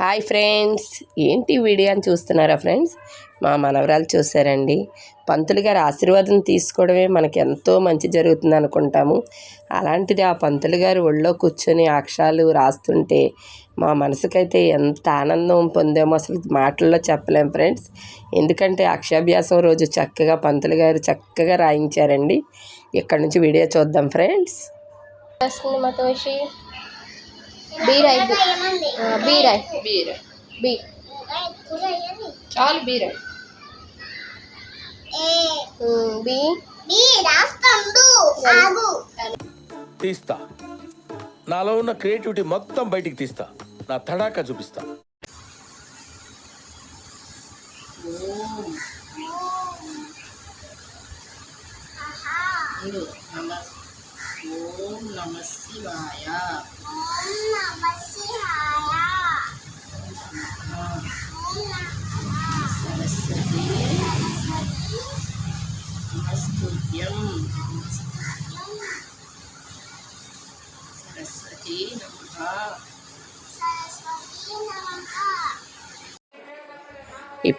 Hi friends ఏంటి video అని చూస్తున్నారా ఫ్రెండ్స్? మా మనవరాలు చూసారండి పంతులు గారి ఆశీర్వాదం తీసుకోవడమే మనకి ఎంతో మంచి జరుగుతుంది అనుకుంటాము. అలాంటిది ఆ పంతులు గారు ఒళ్ళో కూర్చొని అక్షరాలు రాస్తుంటే మా మనసుకైతే ఎంత ఆనందం పొందామో అసలు మాటల్లో చెప్పలేం ఫ్రెండ్స్. ఎందుకంటే అక్షాభ్యాసం రోజు చక్కగా పంతులు గారు చక్కగా రాయించారండి. ఇక్కడ నుంచి వీడియో చూద్దాం ఫ్రెండ్స్. బీరాయ్ బీరాయ్ బీర బీ చాలు బీర బీ. తీస్తా. నాలో ఉన్న క్రియేటివిటీ మొత్తం బయటికి తీస్తా. నా తడాకా చూపిస్తా.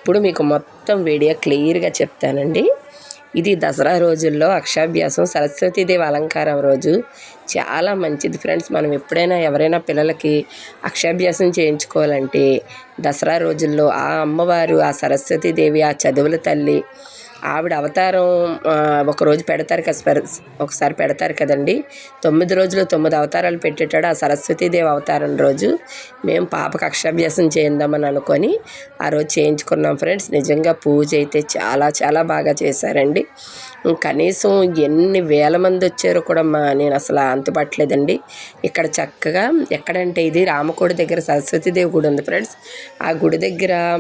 ఇప్పుడు మీకు మొత్తం వీడియో క్లియర్గా చెప్తానండి. ఇది దసరా రోజుల్లో అక్షాభ్యాసం సరస్వతీదేవి అలంకారం రోజు. చాలా మంచిది ఫ్రెండ్స్. మనం ఎప్పుడైనా ఎవరైనా పిల్లలకి అక్షాభ్యాసం చేయించుకోవాలంటే దసరా రోజుల్లో ఆ అమ్మవారు ఆ సరస్వతీదేవి ఆ చదువుల తల్లి ఆవిడ అవతారం ఒకరోజు పెడతారు కదా ఒకసారి పెడతారు కదండి. తొమ్మిది రోజులు తొమ్మిది అవతారాలు పెట్టేటాడు ఆ సరస్వతీదేవి అవతారం రోజు. మేము పాపకు అక్షరాభ్యాసం చేద్దామని అనుకొని ఆ రోజు చేయించుకున్నాం ఫ్రెండ్స్. నిజంగా పూజ అయితే చాలా చాలా బాగా చేశారండి. కనీసం ఎన్ని వేల మంది వచ్చారో కూడా మా నేను అసలు అంతుపట్టలేదండి. ఇక్కడ చక్కగా ఎక్కడంటే ఇది రామకోడి దగ్గర సరస్వతీదేవి గుడి ఉంది ఫ్రెండ్స్. ఆ గుడి దగ్గర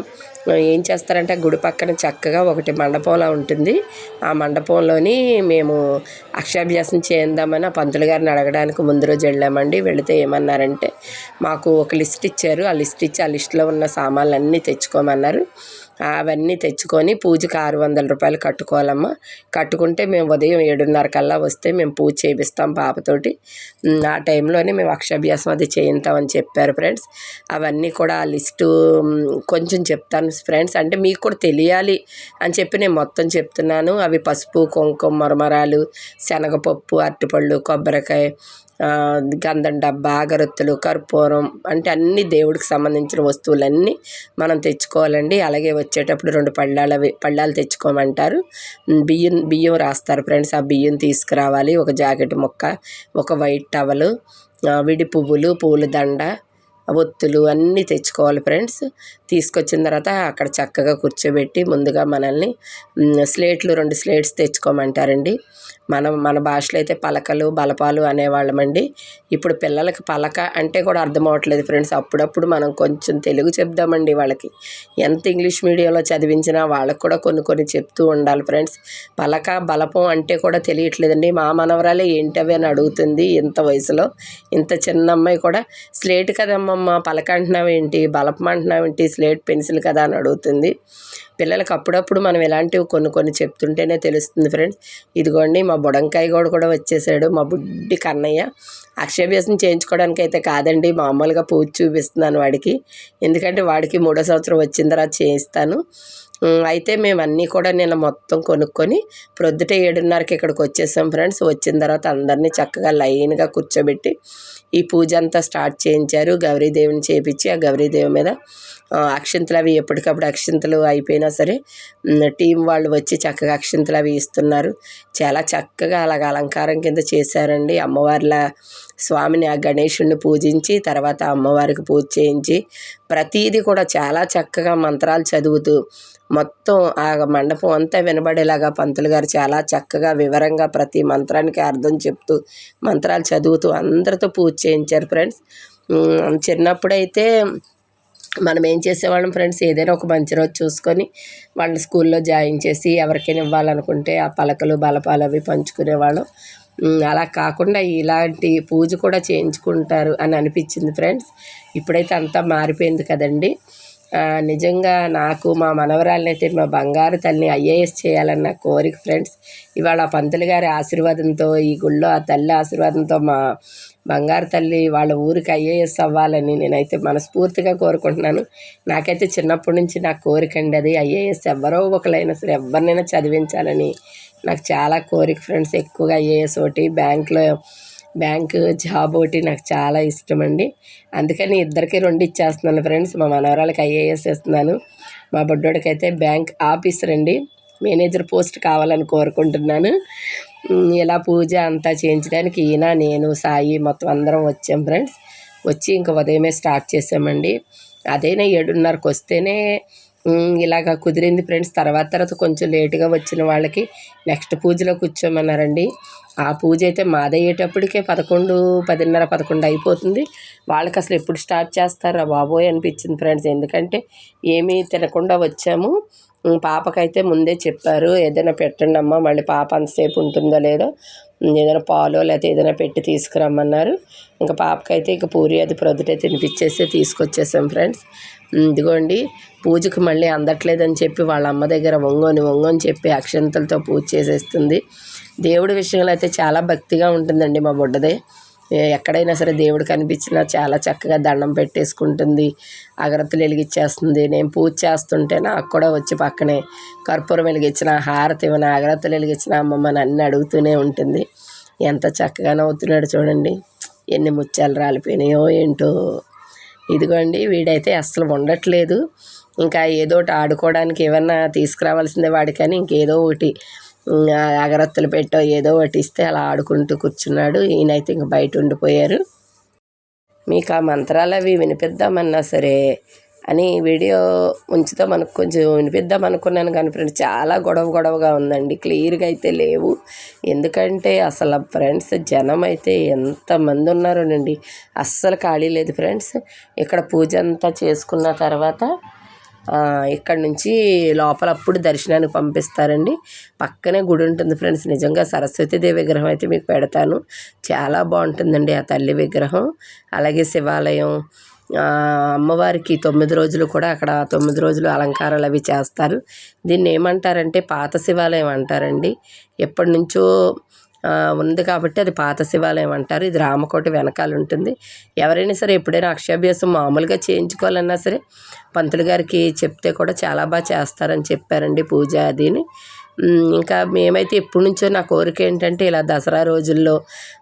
ఏం చేస్తారంటే ఆ గుడి పక్కన చక్కగా ఒకటి మండపంలా ఉంటుంది. ఆ మండపంలోని మేము అక్షాభ్యాసం చేద్దామని ఆ పంతులు గారిని అడగడానికి ముందు రోజు వెళ్ళామండి. వెళితే ఏమన్నారంటే మాకు ఒక లిస్ట్ ఇచ్చారు. ఆ లిస్ట్ ఇచ్చి ఆ లిస్ట్లో ఉన్న సామాన్లు అన్నీ తెచ్చుకోమన్నారు. అవన్నీ తెచ్చుకొని పూజకి ఆరు వందల రూపాయలు కట్టుకోవాలమ్మా. కట్టుకుంటే మేము ఉదయం ఏడున్నర కల్లా వస్తే మేము పూజ చేపిస్తాం పాపతోటి. ఆ టైంలోనే మేము అక్షాభ్యాసం అది చేయిస్తామని చెప్పారు ఫ్రెండ్స్. అవన్నీ కూడా ఆ లిస్టు కొంచెం చెప్తాను ఫ్రెండ్స్. అంటే మీకు కూడా తెలియాలి అని చెప్పి నేను మొత్తం చెప్తున్నాను. అవి పసుపు కుంకుమ మరమరాలు శనగపప్పు అరటిపళ్ళు కొబ్బరికాయ గంధం డబ్బా అగరొత్తులు కర్పూరం అంటే అన్ని దేవుడికి సంబంధించిన వస్తువులన్నీ మనం తెచ్చుకోవాలండి. అలాగే వచ్చేటప్పుడు రెండు పళ్ళాలు అవి పళ్ళాలు తెచ్చుకోమంటారు. బియ్యం బియ్యం రాస్తారు ఫ్రెండ్స్. ఆ బియ్యం తీసుకురావాలి. ఒక జాకెట్ ముక్క ఒక వైట్ టవలు విడి పువ్వులు పూల దండ ఒత్తులు అన్నీ తెచ్చుకోవాలి ఫ్రెండ్స్. తీసుకొచ్చిన తర్వాత అక్కడ చక్కగా కూర్చోబెట్టి ముందుగా మనల్ని స్లేట్లు రెండు స్లేట్స్ తెచ్చుకోమంటారండి. మనం మన భాషలో అయితే పలకలు బలపాలు అనేవాళ్ళమండి. ఇప్పుడు పిల్లలకి పలక అంటే కూడా అర్థం అవ్వట్లేదు ఫ్రెండ్స్. అప్పుడప్పుడు మనం కొంచెం తెలుగు చెప్దామండి వాళ్ళకి. ఎంత ఇంగ్లీష్ మీడియంలో చదివించినా వాళ్ళకి కూడా కొన్ని కొన్ని చెప్తూ ఉండాలి ఫ్రెండ్స్. పలక బలపం అంటే కూడా తెలియట్లేదండి. మా మనవరాలే ఏంటవి అని అడుగుతుంది ఇంత వయసులో. ఇంత చిన్న అమ్మాయి కూడా స్లేట్ కదమ్మమ్మ పలక అంటున్నావు బలపం స్లేట్ పెన్సిల్ కదా అని అడుగుతుంది. పిల్లలకి అప్పుడప్పుడు మనం ఇలాంటివి కొన్ని కొన్ని చెప్తుంటేనే తెలుస్తుంది ఫ్రెండ్స్. ఇదిగోండి మా బుడంకాయ కూడా కూడా వచ్చేసాడు మా బుడ్డి కన్నయ్య. అక్షయభ్యాసం చేయించుకోవడానికి అయితే కాదండి మామూలుగా పూజ చూపిస్తున్నాను వాడికి. ఎందుకంటే వాడికి మూడో సంవత్సరం వచ్చిన తర్వాత చేయిస్తాను. అయితే మేము అన్నీ కూడా నేను మొత్తం కొనుక్కొని ప్రొద్దుట ఏడున్నరకి ఇక్కడికి వచ్చేసాం ఫ్రెండ్స్. వచ్చిన తర్వాత అందరినీ చక్కగా లైన్గా కూర్చోబెట్టి ఈ పూజ అంతా స్టార్ట్ చేయించారు. గౌరీదేవిని చేపించి ఆ గౌరీదేవి మీద అక్షింతలు అవి ఎప్పటికప్పుడు అక్షింతలు అయిపోయినా సరే టీం వాళ్ళు వచ్చి చక్కగా అక్షింతలు అవి ఇస్తున్నారు. చాలా చక్కగా అలాగ అలంకారం కింద చేశారండి. అమ్మవార్ల స్వామిని ఆ గణేషుణ్ణి పూజించి తర్వాత అమ్మవారికి పూజ చేయించి ప్రతీది కూడా చాలా చక్కగా మంత్రాలు చదువుతూ మొత్తం ఆ మండపం అంతా వినబడేలాగా పంతులు గారు చాలా చక్కగా వివరంగా ప్రతి మంత్రానికి అర్థం చెప్తూ మంత్రాలు చదువుతూ అందరితో పూజ చేయించారు ఫ్రెండ్స్. చిన్నప్పుడైతే మనం ఏం చేసేవాళ్ళం ఫ్రెండ్స్? ఏదైనా ఒక మంచి రోజు చూసుకొని వాళ్ళని స్కూల్లో జాయిన్ చేసి ఎవరికైనా ఇవ్వాలనుకుంటే ఆ పలకలు బలపాలు అవి పంచుకునేవాళ్ళం. అలా కాకుండా ఇలాంటి పూజ కూడా చేయించుకుంటారు అని అనిపించింది ఫ్రెండ్స్. ఇప్పుడైతే అంతా మారిపోయింది కదండి. నిజంగా నాకు మా మనవరాలనైతే మా బంగారు తల్లిని ఐఏఎస్ చేయాలన్న కోరిక ఫ్రెండ్స్. ఇవాళ పంతులు గారి ఆశీర్వాదంతో ఈ గుళ్ళో ఆ తల్లి ఆశీర్వాదంతో మా బంగారు తల్లి వాళ్ళ ఊరికి ఐఏఎస్ అవ్వాలని నేనైతే మనస్ఫూర్తిగా కోరుకుంటున్నాను. నాకైతే చిన్నప్పటి నుంచి నా కోరిక అండి అది. ఐఏఎస్ ఎవరో ఒకరైనా సరే ఎవరినైనా చదివించాలని నాకు చాలా కోరిక ఫ్రెండ్స్. ఎక్కువగా ఐఏఎస్ ఒకటి బ్యాంక్లో బ్యాంక్ జాబ్ ఒకటి నాకు చాలా ఇష్టం అండి అందుకని ఇద్దరికి రెండు ఇచ్చేస్తున్నాను ఫ్రెండ్స్. మా మనవరాలకి ఐఏఎస్ ఇస్తున్నాను మా బొడ్డోడికైతే అయితే బ్యాంక్ ఆఫీసర్ అండి. మేనేజర్ పోస్ట్ కావాలని కోరుకుంటున్నాను. ఇలా పూజ అంతా చేయించడానికి ఈయన నేను సాయి మొత్తం అందరం వచ్చాం ఫ్రెండ్స్. వచ్చి ఇంకా ఉదయమే స్టార్ట్ చేసామండి. అదైనా ఏడున్నరకు వస్తేనే ఇలాగ కుదిరింది ఫ్రెండ్స్. తర్వాత తర్వాత కొంచెం లేటుగా వచ్చిన వాళ్ళకి నెక్స్ట్ పూజలో కూర్చోమన్నారండి. ఆ పూజ అయితే మాదయ్యేటప్పటికే పదకొండు పదిన్నర పదకొండు అయిపోతుంది. వాళ్ళకి అసలు ఎప్పుడు స్టార్ట్ చేస్తారా బాబోయ్ అనిపించింది ఫ్రెండ్స్. ఎందుకంటే ఏమీ తినకుండా వచ్చాము. పాపకైతే ముందే చెప్పారు ఏదైనా పెట్టండి అమ్మ మళ్ళీ పాప అంతసేపు ఉంటుందో లేదో ఏదైనా పాలో లేకపోతే ఏదైనా పెట్టి తీసుకురమ్మన్నారు. ఇంకా పాపకైతే ఇక పూరి అది ప్రొద్దుటే తినిపించేసి తీసుకొచ్చేసాం ఫ్రెండ్స్. ఇదిగోండి పూజకు మళ్ళీ అందట్లేదని చెప్పి వాళ్ళ అమ్మ దగ్గర వంగోని వంగని చెప్పి అక్షంతలతో పూజ చేసేస్తుంది. దేవుడి విషయంలో అయితే చాలా భక్తిగా ఉంటుందండి మా బుడ్డదే. ఎక్కడైనా సరే దేవుడు కనిపించినా చాలా చక్కగా దండం పెట్టేసుకుంటుంది. అగరత్తులు వెలిగించేస్తుంది నేను పూజ చేస్తుంటే నాకు కూడా వచ్చి పక్కనే కర్పూరం వెలిగించిన హారతి ఇవ్వన అగరత్తులు వెలిగించిన అమ్మమ్మ నన్ను అడుగుతూనే ఉంటుంది. ఎంత చక్కగా నవ్వుతున్నాడు చూడండి. ఎన్ని ముత్యాలు రాలిపోయినాయో ఏంటో. ఇదిగోండి వీడైతే అస్సలు ఉండట్లేదు ఇంకా ఏదో ఒకటి ఆడుకోవడానికి ఏమన్నా తీసుకురావాల్సిందే వాడికని ఇంకేదో ఒకటి ఉమ్, అగరత్తులు పెట్టో ఏదో ఒకటి ఇస్తే అలా ఆడుకుంటూ కూర్చున్నాడు. ఈయనైతే ఇంక బయట ఉండిపోయారు. మీకు ఆ మంత్రాలు అవి వినిపిద్దామన్నా సరే అని వీడియో ఉంచుతాం మనకు కొంచెం వినిపిద్దాం అనుకున్నాను కానీ ఫ్రెండ్స్ చాలా గొడవ గొడవగా ఉందండి. క్లియర్గా అయితే లేవు. ఎందుకంటే అసలు ఫ్రెండ్స్ జనం అయితే ఎంతమంది ఉన్నారోనండి. అస్సలు ఖాళీ లేదు ఫ్రెండ్స్. ఇక్కడ పూజ అంతా చేసుకున్న తర్వాత ఇక్కడ నుంచి లోపల అప్పుడు దర్శనానికి పంపిస్తారండి. పక్కనే గుడి ఉంటుంది ఫ్రెండ్స్. నిజంగా సరస్వతీదేవి విగ్రహం అయితే మీకు పెడతాను. చాలా బాగుంటుందండి ఆ తల్లి విగ్రహం. అలాగే శివాలయం. అమ్మవారికి తొమ్మిది రోజులు కూడా అక్కడ తొమ్మిది రోజులు అలంకారాలు అవి చేస్తారు. దీన్ని ఏమంటారంటే పాత శివాలయం అంటారండి. ఎప్పటి నుంచో ఉంది కాబట్టి అది పాత శివాలయం అంటారు. ఇది రామకోట వెనకాల ఉంటుంది. ఎవరైనా సరే ఎప్పుడైనా అక్షాభ్యాసం మామూలుగా చేయించుకోవాలన్నా సరే పంతులు గారికి చెప్తే కూడా చాలా బాగా చేస్తారని చెప్పారండి పూజ అదిని ఇంకా మేమైతే ఎప్పటి నుంచో నా కోరిక ఏంటంటే ఇలా దసరా రోజుల్లో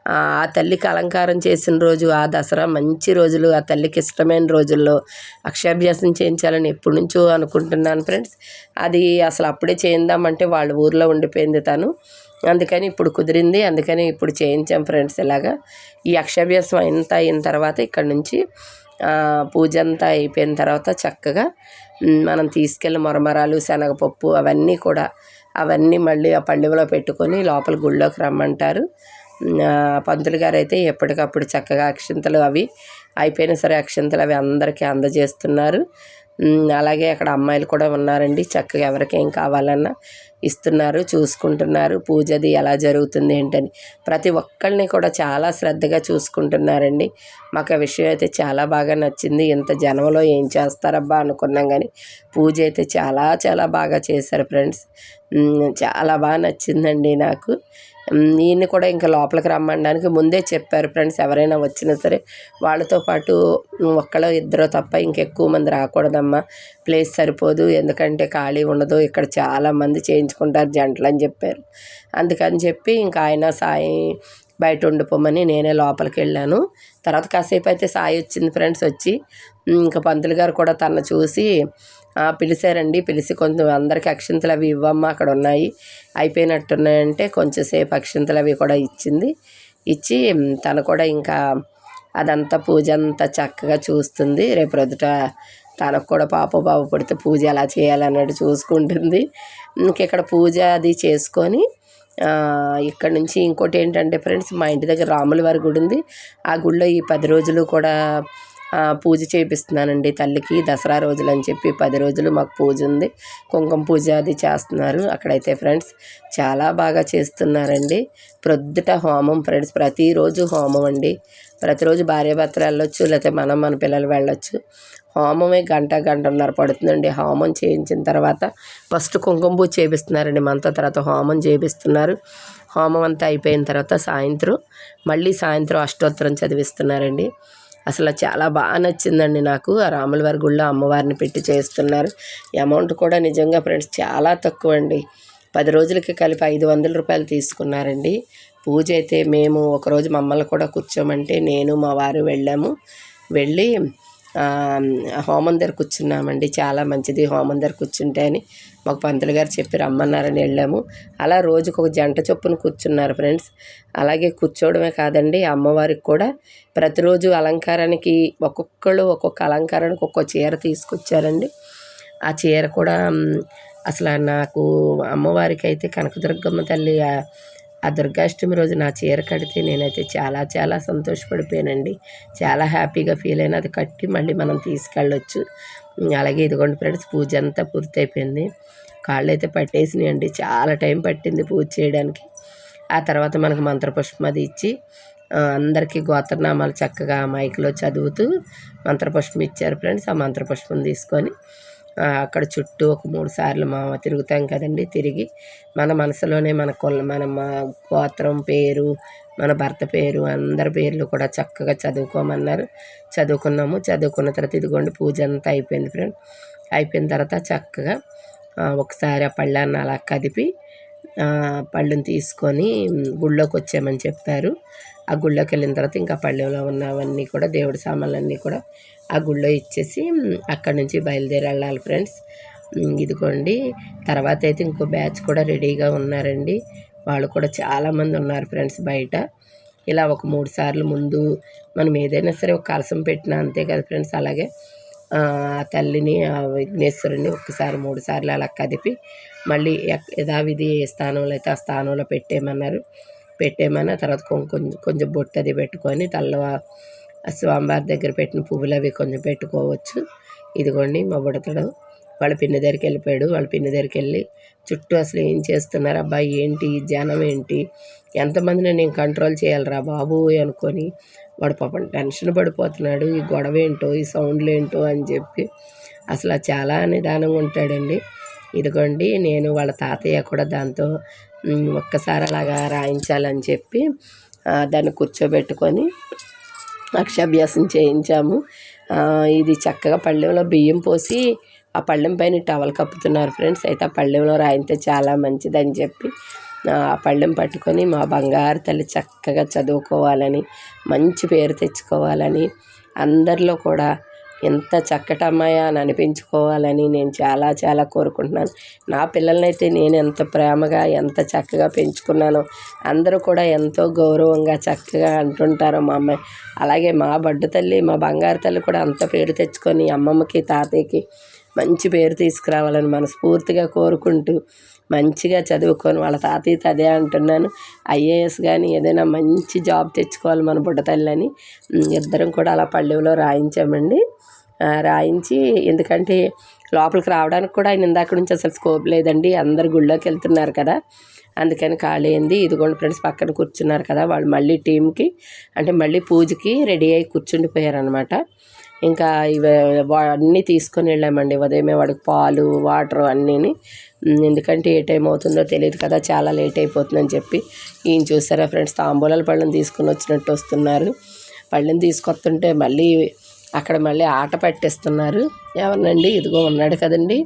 ఆ ఆ తల్లికి అలంకారం చేసిన రోజు ఆ దసరా మంచి రోజులు ఆ తల్లికి ఇష్టమైన రోజుల్లో అక్షాభ్యాసం చేయించాలని ఎప్పటి నుంచో అనుకుంటున్నాను ఫ్రెండ్స్. అది అసలు అప్పుడే చేయిందామంటే వాళ్ళ ఊర్లో ఉండిపోయింది తను. అందుకని ఇప్పుడు కుదిరింది అందుకని ఇప్పుడు చేయించాం ఫ్రెండ్స్ ఇలాగా. ఈ అక్షాభ్యాసం అంతా అయిన తర్వాత ఇక్కడ నుంచి పూజ అంతా అయిపోయిన తర్వాత చక్కగా మనం తీసుకెళ్ళి మొరమరాలు శనగపప్పు అవన్నీ కూడా అవన్నీ మళ్ళీ ఆ పళ్ళెంలో పెట్టుకొని లోపల గుళ్ళోకి రమ్మంటారు. పంతులు గారు అయితే ఎప్పటికప్పుడు చక్కగా అక్షింతలు అవి అయిపోయినా సరే అక్షింతలు అవి అందరికీ అందజేస్తున్నారు. అలాగే అక్కడ అమ్మాయిలు కూడా ఉన్నారండి చక్కగా ఎవరికేం కావాలన్నా ఇస్తున్నారు చూసుకుంటున్నారు. పూజది ఎలా జరుగుతుంది ఏంటని. ప్రతి ఒక్కరిని కూడా చాలా శ్రద్ధగా చూసుకుంటున్నారండి. మాకు ఆ విషయం అయితే చాలా బాగా నచ్చింది. ఇంత జనంలో ఏం చేస్తారబ్బా అనుకున్నాం కానీ పూజ అయితే చాలా చాలా బాగా చేశారు ఫ్రెండ్స్. చాలా బాగా నచ్చిందండి నాకు. ఈయన్ని కూడా ఇంకా లోపలికి రమ్మనడానికి ముందే చెప్పారు ఫ్రెండ్స్ ఎవరైనా వచ్చినా సరే. వాళ్ళతో పాటు ఒక్కళ్ళో ఇద్దరో తప్ప ఇంకెక్కువ మంది రాకూడదమ్మా. ప్లేస్ సరిపోదు ఎందుకంటే ఖాళీ ఉండదు. ఇక్కడ చాలా మంది చేయించుకుంటారు జంటలు అని చెప్పారు. అందుకని చెప్పి ఇంకా ఆయన సాయి బయట ఉండిపోమని నేనే లోపలికి వెళ్ళాను. తర్వాత కాసేపు అయితే సాయి వచ్చింది ఫ్రెండ్స్ వచ్చి ఇంకా పంతులు గారు కూడా తన చూసి పిలిచారండి. పిలిచి కొంచెం అందరికి అక్షింతలు అవి ఇవ్వమ్మా అక్కడ ఉన్నాయి అయిపోయినట్టున్నాయంటే కొంచెం సేపు అక్షింతలు అవి కూడా ఇచ్చింది. ఇచ్చి తను కూడా ఇంకా అదంతా పూజ అంతా చక్కగా చూస్తుంది. రేపు రొదుట తనకు కూడా పాప బాబు పుడితే పూజ ఎలా చేయాలన్నట్టు చూసుకుంటుంది. ఇంక ఇక్కడ పూజ అది చేసుకొని ఇక్కడ నుంచి ఇంకోటి ఏంటంటే ఫ్రెండ్స్ మా ఇంటి దగ్గర రాముల వారి గుడి ఉంది ఆ గుడిలో ఈ పది రోజులు కూడా పూజ చేపిస్తున్నానండి తల్లికి దసరా రోజులు అని చెప్పి పది రోజులు మాకు పూజ ఉంది. కుంకుమ పూజ అది చేస్తున్నారు. అక్కడైతే ఫ్రెండ్స్ చాలా బాగా చేస్తున్నారండి. ప్రొద్దుట హోమం ఫ్రెండ్స్ ప్రతిరోజు హోమం అండి. ప్రతిరోజు భార్యాభర్తలు వెళ్ళొచ్చు లేకపోతే మనం మన పిల్లలు వెళ్ళొచ్చు. హోమమే గంట గంటన్నర పడుతుందండి. హోమం చేయించిన తర్వాత ఫస్ట్ కుంకుమ పూజ చేపిస్తున్నారండి. మనతో తర్వాత హోమం చేపిస్తున్నారు. హోమం అంతా అయిపోయిన తర్వాత సాయంత్రం మళ్ళీ సాయంత్రం అష్టోత్తరం చదివిస్తున్నారండి. అసలు చాలా బాగా నచ్చిందండి నాకు. ఆ రాములవారి గుళ్ళో అమ్మవారిని పెట్టి చేస్తున్నారు. అమౌంట్ కూడా నిజంగా ఫ్రెండ్స్ చాలా తక్కువ అండి పది రోజులకి కలిపి ఐదు వందల రూపాయలు తీసుకున్నారండి. పూజ అయితే మేము ఒకరోజు మమ్మల్ని కూడా కూర్చోమంటే నేను మా వారు వెళ్ళాము. వెళ్ళి హోమం దగ్గర కూర్చున్నామండి. చాలా మంచిది హోమం దగ్గర కూర్చుంటే అని మాకు పంతులు గారు చెప్పి రమ్మన్నారని వెళ్ళాము. అలా రోజుకు ఒక జంట చొప్పున కూర్చున్నారు ఫ్రెండ్స్. అలాగే కూర్చోవడమే కాదండి అమ్మవారికి కూడా ప్రతిరోజు అలంకారానికి ఒక్కొక్కళ్ళు ఒక్కొక్క అలంకారానికి ఒక్కో చీర తీసుకొచ్చారండి. ఆ చీర కూడా అసలు నాకు అమ్మవారికి అయితే కనకదుర్గమ్మ తల్లి ఆ- దుర్గాష్టమి రోజు నా చీర కడితే నేనైతే చాలా చాలా సంతోషపడిపోయానండి. చాలా హ్యాపీగా ఫీల్ అయినా అది కట్టి మళ్ళీ మనం తీసుకెళ్ళొచ్చు. అలాగే ఇదిగోండి ఫ్రెండ్స్ పూజ అంతా పూర్తయిపోయింది. కాళ్ళు అయితే పట్టేసినాయి అండి చాలా టైం పట్టింది పూజ చేయడానికి. ఆ తర్వాత మనకు మంత్రపుష్పం అది ఇచ్చి అందరికీ గోత్రనామాలు చక్కగా మైక్లో చదువుతూ మంత్రపుష్పం ఇచ్చారు ఫ్రెండ్స్. ఆ మంత్రపుష్పం తీసుకొని అక్కడ చుట్టూ ఒక మూడు సార్లు మా తిరుగుతాం కదండి తిరిగి. మన మనసులోనే మన కుల మన మా గోత్రం పేరు మన భర్త పేరు అందరి పేర్లు కూడా చక్కగా చదువుకోమన్నారు. చదువుకున్నాము. చదువుకున్న తర్వాత ఇదిగోండి పూజ అంతా అయిపోయింది ఫ్రెండ్. అయిపోయిన తర్వాత చక్కగా ఒకసారి ఆ పళ్ళాన్ని అలా కదిపి పళ్ళుని తీసుకొని గుళ్ళోకి వచ్చామని చెప్పారు. ఆ గుళ్ళోకి వెళ్ళిన తర్వాత ఇంకా పళ్ళెంలో ఉన్నవన్నీ కూడా దేవుడి సామాన్లన్నీ కూడా ఆ గుళ్ళో ఇచ్చేసి అక్కడి నుంచి బయలుదేరి వెళ్ళాలి ఫ్రెండ్స్ ఇదిగోండి. తర్వాత అయితే ఇంకో బ్యాచ్ కూడా రెడీగా ఉన్నారండి. వాళ్ళు కూడా చాలామంది ఉన్నారు ఫ్రెండ్స్ బయట. ఇలా ఒక మూడు సార్లు ముందు మనం ఏదైనా సరే ఒక కలసం పెట్టినా అంతే కదా ఫ్రెండ్స్. అలాగే ఆ తల్లిని ఆ విఘ్నేశ్వరుని ఒక్కసారి మూడు సార్లు అలా కదిపి మళ్ళీ యథావిధి ఏ స్థానంలో అయితే ఆ స్థానంలో పెట్టేయమన్నారు. పెట్టేయమని తర్వాత కొంచెం కొంచెం బొట్టు అది పెట్టుకొని తల్ల స్వామివారి దగ్గర పెట్టిన పువ్వులు అవి కొంచెం పెట్టుకోవచ్చు. ఇదిగోండి మా బుడతడు. వాళ్ళ పిన్ని దగ్గరికి వెళ్ళిపోయాడు. వాళ్ళ పిన్ని దగ్గరికి వెళ్ళి చుట్టూ అసలు ఏం చేస్తున్నారు? అబ్బాయి ఏంటి? జనం ఏంటి? ఎంతమందిని నేను కంట్రోల్ చేయాలిరా బాబు అనుకొని వాడు పాపం టెన్షన్ పడిపోతున్నాడు. ఈ గొడవ ఏంటో ఈ సౌండ్లు ఏంటో అని చెప్పి అసలు చాలా నిదానంగా ఉంటాడండి. ఇదిగోండి నేను వాళ్ళ తాతయ్య కూడా దాంతో ఒక్కసారి అలాగా రాయించాలని చెప్పి దాన్ని కూర్చోబెట్టుకొని అక్షాభ్యాసం చేయించాము. ఇది చక్కగా పళ్ళెంలో బియ్యం పోసి ఆ పళ్ళెం పైన టవల్ కప్పుతున్నారు ఫ్రెండ్స్. అయితే ఆ పళ్ళెంలో రాయితే చాలా మంచిదని చెప్పి ఆ ఆ పళ్ళెం పట్టుకొని మా బంగారు తల్లి చక్కగా చదువుకోవాలని మంచి పేరు తెచ్చుకోవాలని అందరిలో కూడా ఎంత చక్కటి అమ్మాయి అని అనిపించుకోవాలని నేను చాలా చాలా కోరుకుంటున్నాను. నా పిల్లలనైతే నేను ఎంత ప్రేమగా ఎంత చక్కగా పెంచుకున్నానో అందరూ కూడా ఎంతో గౌరవంగా చక్కగా అంటుంటారు మా అమ్మాయి. అలాగే మా బడ్డు తల్లి మా బంగారు తల్లి కూడా అంత పేరు తెచ్చుకొని అమ్మమ్మకి తాతయ్యకి మంచి పేరు తీసుకురావాలని మనస్ఫూర్తిగా కోరుకుంటూ మంచిగా చదువుకొని వాళ్ళ తాతయ్యతో అదే అంటున్నాను. ఐఏఎస్ కానీ ఏదైనా మంచి జాబ్ తెచ్చుకోవాలి మన బుడ్డ తల్లి అని ఇద్దరం కూడా అలా పల్లెలో రాయించామండి. రాయించి ఎందుకంటే లోపలికి రావడానికి కూడా ఆయన ఇందాక నుంచి అసలు స్కోప్ లేదండి. అందరు గుళ్ళోకి వెళ్తున్నారు కదా. అందుకని ఖాళీ అయింది. ఇదిగోండి ఫ్రెండ్స్ పక్కన కూర్చున్నారు కదా వాళ్ళు మళ్ళీ టీంకి అంటే మళ్ళీ పూజకి రెడీ అయ్యి కూర్చుండిపోయారనమాట ఇంకా ఇవి అన్నీ తీసుకొని వెళ్ళామండి. ఉదయమే వాడికి పాలు వాటర్ అన్నీని. ఎందుకంటే ఏ టైం అవుతుందో తెలియదు కదా. చాలా లేట్ అయిపోతుందని చెప్పి ఈయన చూసారా ఫ్రెండ్స్ తాంబూలాల పళ్ళని తీసుకుని వచ్చినట్టు వస్తున్నారు. పళ్ళని తీసుకొస్తుంటే మళ్ళీ అక్కడ మళ్ళీ ఆట పట్టిస్తున్నారు. ఎవరినండి? ఇదిగో ఉన్నాడు కదండి.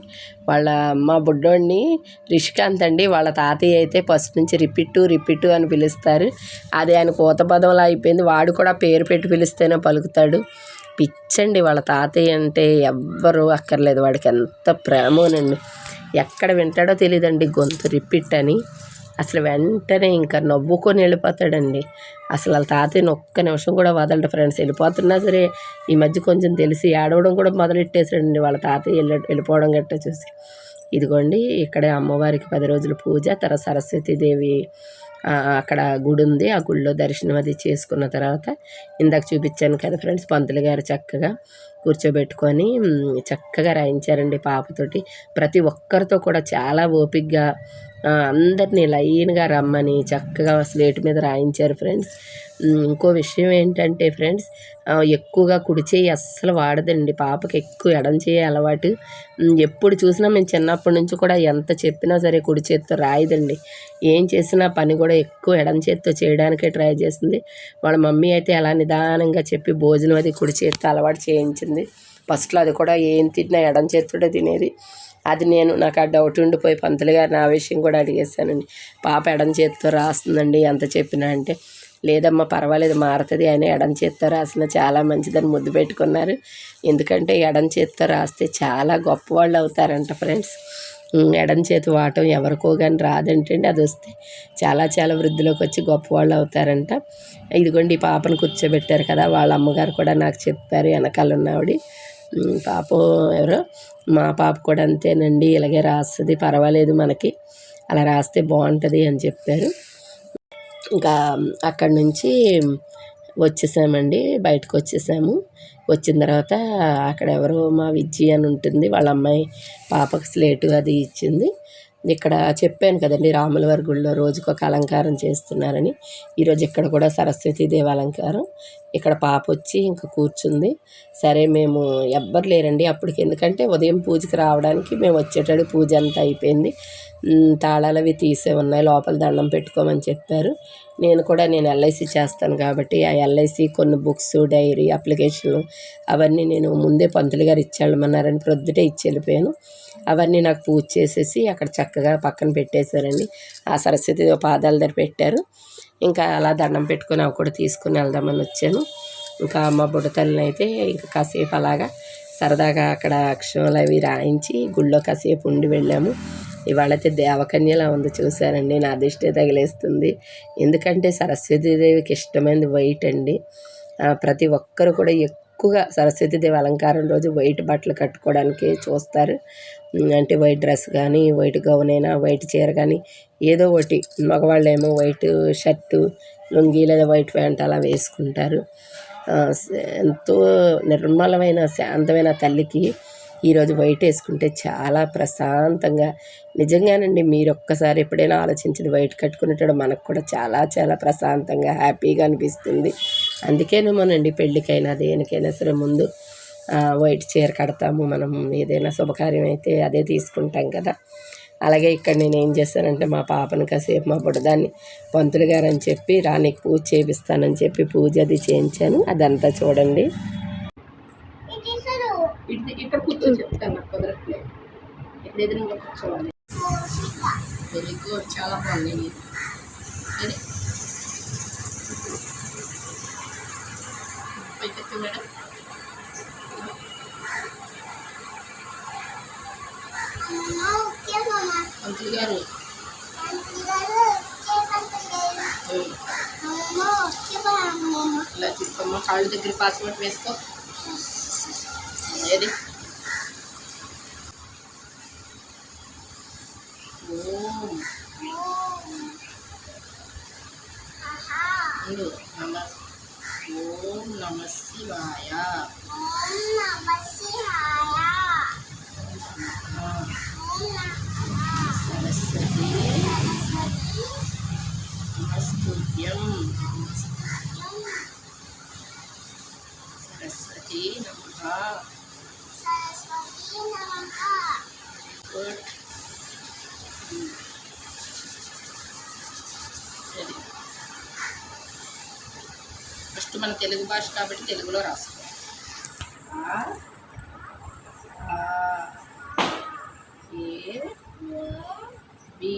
వాళ్ళ మా బుడ్డోడిని రిషికాంత్ అండి. వాళ్ళ తాతయ్య అయితే ఫస్ట్ నుంచి రిపిట్టు రిపిట్టు అని పిలుస్తారు. అది ఆయన కోత పదంలో అయిపోయింది. వాడు కూడా పేరు పెట్టి పిలిస్తేనే పలుకుతాడు. పిచ్చండి వాళ్ళ తాతయ్య అంటే ఎవ్వరు అక్కర్లేదు. వాడికి ఎంత ప్రేమోనండి. ఎక్కడ వింటాడో తెలియదండి గొంతు రిపిట్ అని. అసలు వెంటనే ఇంకా నవ్వుకొని వెళ్ళిపోతాడండి. అసలు వాళ్ళ తాతయ్యని ఒక్క నిమిషం కూడా వదలడు ఫ్రెండ్స్. వెళ్ళిపోతున్నా సరే ఈ మధ్య కొంచెం తెలిసి ఏడవడం కూడా మొదలెట్టేసాడండి వాళ్ళ తాతయ్య వెళ్ళ వెళ్ళిపోవడం గట్టా చూసి. ఇదిగోండి ఇక్కడే అమ్మవారికి పది రోజుల పూజ తర్వాత సరస్వతీదేవి అక్కడ గుడి ఉంది. ఆ గుడిలో దర్శనం అది చేసుకున్న తర్వాత ఇందాక చూపించాను కదా ఫ్రెండ్స్ పంతులు గారు చక్కగా కూర్చోబెట్టుకొని చక్కగా రాయించారండి పాపతోటి. ప్రతి ఒక్కరితో కూడా చాలా ఓపిక్గా అందరినీ లైన్గా రమ్మని చక్కగా స్లేట్ మీద రాయించారు ఫ్రెండ్స్. ఇంకో విషయం ఏంటంటే ఫ్రెండ్స్ ఎక్కువగా కుడి చేయి అస్సలు వాడదండి. పాపకి ఎక్కువ ఎడం చేయి అలవాటు. ఎప్పుడు చూసినా మేము చిన్నప్పటి నుంచి కూడా ఎంత చెప్పినా సరే కుడి చేతితో రాయదండి. ఏం చేసినా పని కూడా ఎక్కువ ఎడం చేత్తో చేయడానికే ట్రై చేస్తుంది వాళ్ళ మమ్మీ అయితే అలా నిదానంగా చెప్పి భోజనం అది కుడి చేత్తో అలవాటు చేయించింది. ఫస్ట్లో అది కూడా ఏం తిన్నా ఎడం చేత్తోటే తినేది. అది నేను నాకు ఆ డౌట్ ఉండిపోయి పంతులు గారిని ఆ విషయం కూడా అడిగేశానండి పాప ఎడం చేతితో రాస్తుందండి ఎంత చెప్పినా అంటే. లేదమ్మా పర్వాలేదు మారుతుంది ఆయన ఎడం చేత్తో రాసిన చాలా మంచిదని ముద్దు పెట్టుకున్నారు. ఎందుకంటే ఎడం చేత్తో రాస్తే చాలా గొప్పవాళ్ళు అవుతారంట ఫ్రెండ్స్. ఎడం చేతి వాటం ఎవరికో కానీ రాదంటండి అది వస్తే చాలా చాలా వృద్ధిలోకి వచ్చి గొప్పవాళ్ళు అవుతారంట. ఇదిగోండి ఈ పాపను కూర్చోబెట్టారు కదా వాళ్ళ అమ్మగారు కూడా నాకు చెప్పారు వెనకాల ఉన్నవాడి. పాప ఎవరో మా పాప కూడా అంతేనండి ఇలాగే రాస్తుంది పర్వాలేదు మనకి అలా రాస్తే బాగుంటుంది అని చెప్పారు. ఇంకా అక్కడి నుంచి వచ్చేసామండి బయటకు వచ్చేసాము వచ్చిన తర్వాత అక్కడ ఎవరో మా విజ్జి అని ఉంటుంది వాళ్ళ అమ్మాయి పాపకు స్లేటు అది ఇచ్చింది. ఇక్కడ చెప్పాను కదండి రాములవారి గుడిలో రోజుకు ఒక అలంకారం చేస్తున్నారని. ఈరోజు ఇక్కడ కూడా సరస్వతి దేవి అలంకారం. ఇక్కడ పాప వచ్చి ఇంకా కూర్చుంది. సరే మేము ఎవ్వరు లేరండి అప్పటికి. ఎందుకంటే ఉదయం పూజకి రావడానికి మేము వచ్చేటప్పుడు పూజ అంతా అయిపోయింది. తాళాలు అవి తీసే ఉన్నాయి. లోపల దండం పెట్టుకోమని చెప్పారు. నేను కూడా నేను ఎల్ఐసి చేస్తాను కాబట్టి ఆ ఎల్ఐసి కొన్ని బుక్స్ డైరీ అప్లికేషన్లు అవన్నీ నేను ముందే పంతులు గారు ఇచ్చేళ్ళమన్నారని ప్రొద్దుటే ఇచ్చి వెళ్ళిపోయాను. అవన్నీ నాకు పూజ చేసేసి అక్కడ చక్కగా పక్కన పెట్టేశారండి. ఆ సరస్వతి పాదాల దగ్గర పెట్టారు. ఇంకా అలా దండం పెట్టుకొని అవి కూడా తీసుకుని వెళ్దామని వచ్చాను. ఇంకా మా బుడతల్ని అయితే ఇంకా కాసేపు అలాగా సరదాగా అక్కడ అక్షరాలు అవి రాయించి గుళ్ళో కాసేపు ఉండి వెళ్ళాము. ఇవాళైతే దేవకన్యలా ఉంది చూశారండి. నా దిష్టి తగిలేస్తుంది. ఎందుకంటే సరస్వతీదేవికి ఇష్టమైనది వైట్ అండి. ప్రతి ఒక్కరు కూడా ఎక్కువగా సరస్వతీదేవి అలంకారం రోజు వైట్ బట్టలు కట్టుకోవడానికి చూస్తారు. అంటే వైట్ డ్రెస్ కానీ వైట్ గౌన్ అయినా వైట్ చీర కానీ ఏదో ఒకటి. మగవాళ్ళేమో వైట్ షర్టు లుంగీ లేదా వైట్ ప్యాంట్ అలా వేసుకుంటారు. ఎంతో నిర్మలమైన శాంతమైన తల్లికి ఈరోజు వైట్ వేసుకుంటే చాలా ప్రశాంతంగా. నిజంగానండి మీరు ఒక్కసారి ఎప్పుడైనా ఆలోచించింది వైట్ కట్టుకునేటప్పుడు మనకు కూడా చాలా చాలా ప్రశాంతంగా హ్యాపీగా అనిపిస్తుంది. అందుకేనేమోనండి పెళ్ళికైనా దేనికైనా సరే ముందు ఆ, వైట్ చీర కడతాము మనం ఏదైనా శుభకార్యం అయితే అదే తీసుకుంటాం కదా. అలాగే ఇక్కడ నేను ఏం చేశానంటే మా పాపను కాసేపు మా బుడదాన్ని పంతులు గారు అని చెప్పి రానికి పూజ చేపిస్తానని చెప్పి పూజ అది చేయించాను. అదంతా చూడండి. ఇక్కడ కూర్చో చెప్తాను కుదరట్లేదు. ఇక్కడ ఎదురుగా కూర్చోవాలి. వెరీ గుడ్ చాలా బాగుంది. పైకెత్తు మేడం. పంతులు గారు. ఇలా చూసుకోమ్మా కాళ్ళు దగ్గర పాస్పోర్ట్ వేసుకో. ఏది? ఓం. ఉండు నమ ఓం నమ శివాయ ఆ, సరస్వతి మన తెలుగు భాష కాబట్టి తెలుగులో రాసుకో ఆ, ఆ, ఏ బి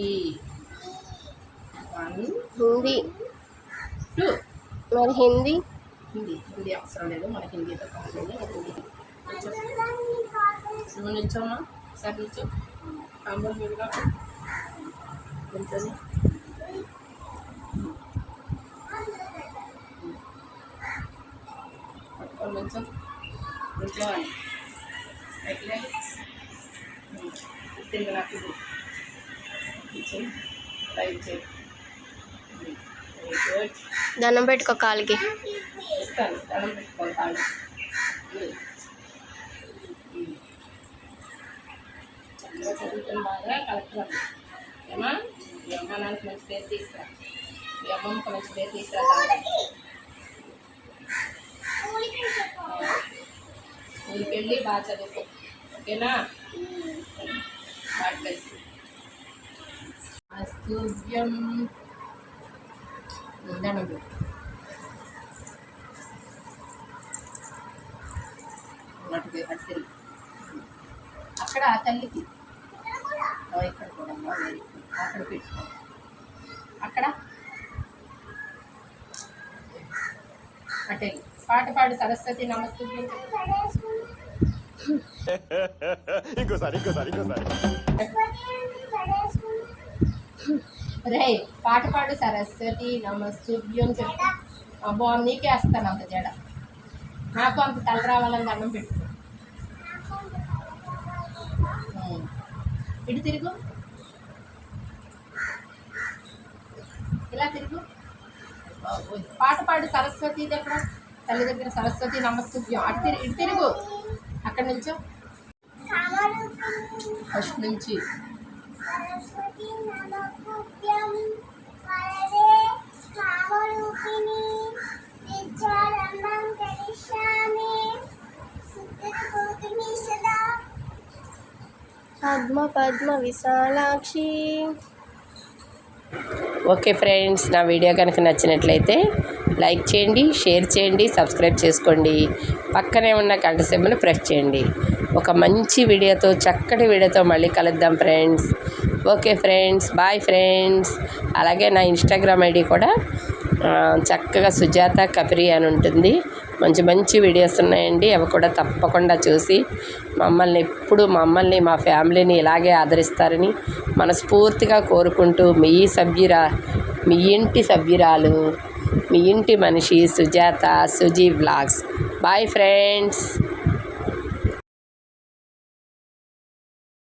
వన్ హిందీ మరి హిందీ? హిందీ. హిందీ అవసరం లేదు. మన హిందీతో కావాలి హిందీ. నువ్వు నిల్చోమ్మా. సార్ నిల్చో. కాంబోలు మీదుగా నిల్చో నిల్చోవాలి ఎట్లే తిరిగి నాకు ఇది. నిల్చో రైట్. చేయి దండం పెట్టుకో కాలికి. ఇస్తాను దండం పెట్టుకోవాలి కాళ్ళు. చక్కగా చదువుతున్నారా కలెక్టర్. ఏమా? మీ అమ్మ నాన్నకి మంచి పేరు తీసుకురా. మీ అమ్మమ్మకి మంచి పేరు తీసుకురా తాతయ్య. వెళ్ళి బాగా చదువుకో. ఓకేనా? గాడ్ అస్తుభ్యం అటు అక్కడ ఆ తల్లికి? ఇక్కడ కూడా అక్కడ పెట్టుకో. అక్కడ? అటెల్ పాట పాడు సరస్వతి నమస్తే ఇంకోసారి ఇంకోసారి ఇంకోసారి. రే పాట పాడు సరస్వతి నమస్తుభ్యం చెప్పు. అబ్బో నీకే వేస్తాను అంత జడ. నాకు అంత తల రావాలని దండం పెట్టు. ఇటు తిరుగు. ఇలా తిరుగు. పాట పాడు సరస్వతి దగ్గర తల్లి దగ్గర సరస్వతి నమస్తుభ్యం అటు తిరిగి ఇటు తిరుగు. అక్కడి నుంచో ఫస్ట్ నుంచి పద్మ పద్మ విశాలాక్షి. ఓకే ఫ్రెండ్స్ నా వీడియో కనుక నచ్చినట్లయితే లైక్ చేయండి షేర్ చేయండి సబ్స్క్రైబ్ చేసుకోండి. పక్కనే ఉన్న గంట సింబల్ ప్రెస్ చేయండి. ఒక మంచి వీడియోతో చక్కటి వీడియోతో మళ్ళీ కలుద్దాం friends. Okay friends bye friends. అలాగే నా ఇన్స్టాగ్రామ్ ఐడి కూడా చక్కగా సుజాత కపిరి అని ఉంటుంది. మంచి మంచి వీడియోస్ ఉన్నాయండి. అవి కూడా తప్పకుండా చూసి మమ్మల్ని ఎప్పుడు మమ్మల్ని మా ఫ్యామిలీని ఇలాగే ఆదరిస్తారని మనస్ఫూర్తిగా కోరుకుంటూ మీ సభ్యురా మీ ఇంటి సభ్యురాలు మీ ఇంటి మనిషి Sujatha Suji blogs. Bye friends.